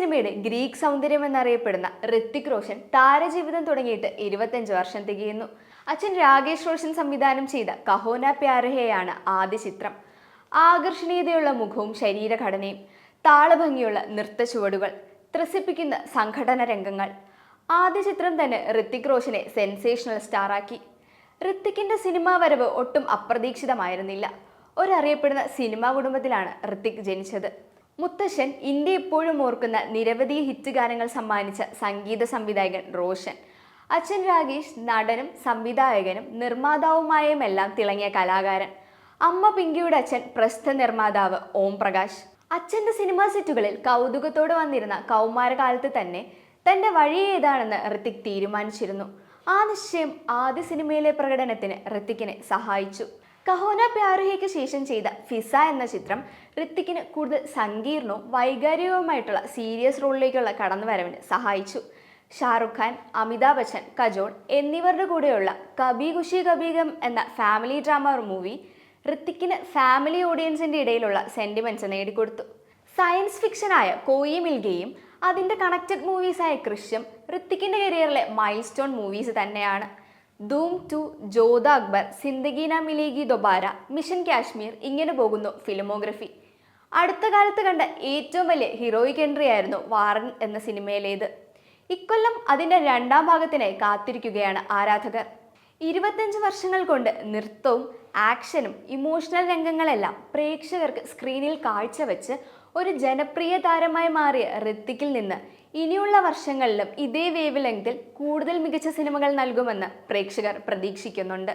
സിനിമയുടെ ഗ്രീക്ക് സൗന്ദര്യം എന്നറിയപ്പെടുന്ന ഋത്തിക് റോഷൻ താരജീവിതം തുടങ്ങിയിട്ട് ഇരുപത്തഞ്ച് വർഷം തികയുന്നു. അച്ഛൻ രാകേഷ് റോഷൻ സംവിധാനം ചെയ്ത കഹോന പ്യാരഹയാണ് ആദ്യ ചിത്രം. ആകർഷണീയതയുള്ള മുഖവും ശരീരഘടനയും താളഭംഗിയുള്ള നൃത്ത ചുവടുകൾ ത്രസിപ്പിക്കുന്ന സംഘടന രംഗങ്ങൾ. ആദ്യ ചിത്രം തന്നെ ഋത്തിക് റോഷനെ സെൻസേഷണൽ സ്റ്റാറാക്കി. ഋത്തിക്കിന്റെ സിനിമാ വരവ് ഒട്ടും അപ്രതീക്ഷിതമായിരുന്നില്ല. ഒരറിയപ്പെടുന്ന സിനിമാ കുടുംബത്തിലാണ് ഋത്തിക് ജനിച്ചത്. മുത്തശ്ശൻ ഇന്ത്യ ഇപ്പോഴും ഓർക്കുന്ന നിരവധി ഹിറ്റ് ഗാനങ്ങൾ സമ്മാനിച്ച സംഗീത സംവിധായകൻ റോഷൻ. അച്ഛൻ രാഗേഷ് നടനും സംവിധായകനും നിർമ്മാതാവുമായുമെല്ലാം തിളങ്ങിയ കലാകാരൻ. അമ്മ പിങ്കിയുടെ അച്ഛൻ പ്രസ്ഥ നിർമ്മാതാവ് ഓം പ്രകാശ്. അച്ഛന്റെ സിനിമാ സെറ്റുകളിൽ കൗതുകത്തോടെ വന്നിരുന്ന കൗമാരകാലത്ത് തന്നെ തന്റെ വഴി ഏതാണെന്ന് ഋത്തിക് തീരുമാനിച്ചിരുന്നു. ആ നിശ്ചയം ആദ്യ സിനിമയിലെ പ്രകടനത്തിന് ഋത്തിക്കിനെ സഹായിച്ചു. കഹോന പ്യാറുഹയ്ക്ക് ശേഷം ചെയ്ത ഫിസ എന്ന ചിത്രം ഋത്തിക്കിന് കൂടുതൽ സങ്കീർണവും വൈകാരികവുമായിട്ടുള്ള സീരിയസ് റോളിലേക്കുള്ള കടന്നുവരവിന് സഹായിച്ചു. ഷാറുഖ് ഖാൻ അമിതാഭ് ബച്ചൻ കജോൾ എന്നിവരുടെ കൂടെയുള്ള കബി ഖുഷി കബീഗം എന്ന ഫാമിലി ഡ്രാമ മൂവി ഋത്തിക്കിന് ഫാമിലി ഓഡിയൻസിന്റെ ഇടയിലുള്ള സെന്റിമെന്റ്സ് നേടിക്കൊടുത്തു. സയൻസ് ഫിക്ഷനായ കോയി മിൽഗയും അതിന്റെ കണക്റ്റഡ് മൂവീസായ കൃഷ്യം ഋത്തിക്കിന്റെ കരിയറിലെ മൈൽ സ്റ്റോൺ മൂവീസ് തന്നെയാണ്. ധൂം ടു ജോധ അക്ബർ സിന്ദഗീന മിലേഗി ദൊബാര മിഷൻ കാശ്മീർ ഇങ്ങനെ പോകുന്നു ഫിലിമോഗ്രഫി. അടുത്ത കാലത്ത് കണ്ട ഏറ്റവും വലിയ ഹീറോയിക് എൻട്രി ആയിരുന്നു വാറൻ എന്ന സിനിമയിലേത്. ഇക്കൊല്ലം അതിന്റെ രണ്ടാം ഭാഗത്തിനായി കാത്തിരിക്കുകയാണ് ആരാധകർ. ഇരുപത്തഞ്ച് വർഷങ്ങൾ കൊണ്ട് നൃത്തവും ആക്ഷനും ഇമോഷണൽ രംഗങ്ങളെല്ലാം പ്രേക്ഷകർക്ക് സ്ക്രീനിൽ കാഴ്ചവെച്ച് ഒരു ജനപ്രിയ താരമായി മാറിയ ഋത്തിക്കിൽ നിന്ന് ഇനിയുള്ള വർഷങ്ങളിലും ഇതേ വേവ് ലെങ്തിൽ കൂടുതൽ മികച്ച സിനിമകൾ നൽകുമെന്ന് പ്രേക്ഷകർ പ്രതീക്ഷിക്കുന്നുണ്ട്.